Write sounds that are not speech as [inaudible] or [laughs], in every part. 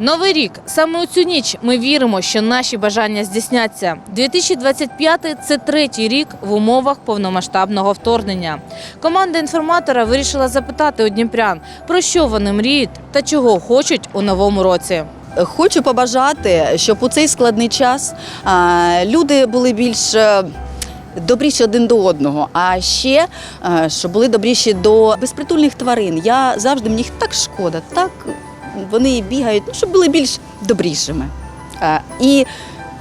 Новий рік. Саме у цю ніч ми віримо, що наші бажання здійсняться. 2025 – це третій рік в умовах повномасштабного вторгнення. Команда інформатора вирішила запитати у дніпрян, про що вони мріють та чого хочуть у новому році. Хочу побажати, щоб у цей складний час люди були більш е, добріші один до одного, а ще е, щоб були добріші до безпритульних тварин. Я завжди мені їх так шкода, так вони бігають, ну, щоб були більш добрішими. Е, І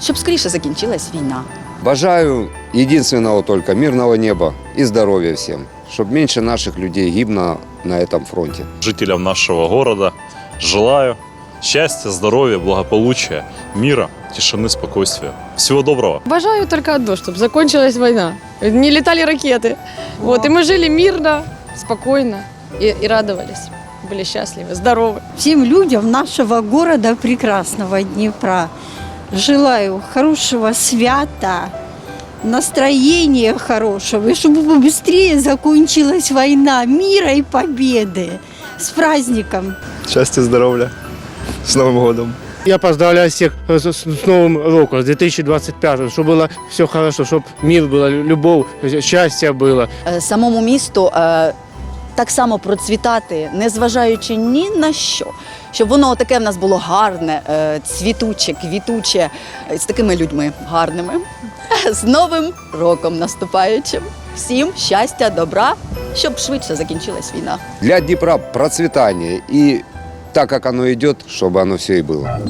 щоб скоріше закінчилась війна. Бажаю единственного только мирного неба и здоровья всем, чтобы меньше наших людей гибно на этом фронте. жителям нашего города. Желаю счастья, здоровья, благополучия, мира, тишины, спокойствия. Всего доброго. Бажаю только одно, чтобы закончилась война. Не летали ракеты. Вот, и мы жили мирно, спокойно и, и радовались. Были счастливы, здоровы. всем людям нашего города прекрасного Днепра. Желаю хорошего свята, настроения хорошего, и чтобы побыстрее закончилась война, мира и победы. С праздником! Счастья, здоровья. С Новым годом. Я поздравляю всех с, с Новым роком, с 2025, чтобы было все хорошо, чтобы мир был, любовь, счастье было. Е, Самому місту е, так само процвітати, незважаючи ні на що. Щоб воно таке в нас було гарне, е, цвітуче, квітуче, е, з такими людьми гарними. [laughs] З Новим роком наступаючим. Всім щастя, добра, щоб швидше закінчилась війна. Для Днепра процветание и так, как оно идет, чтобы оно все и было.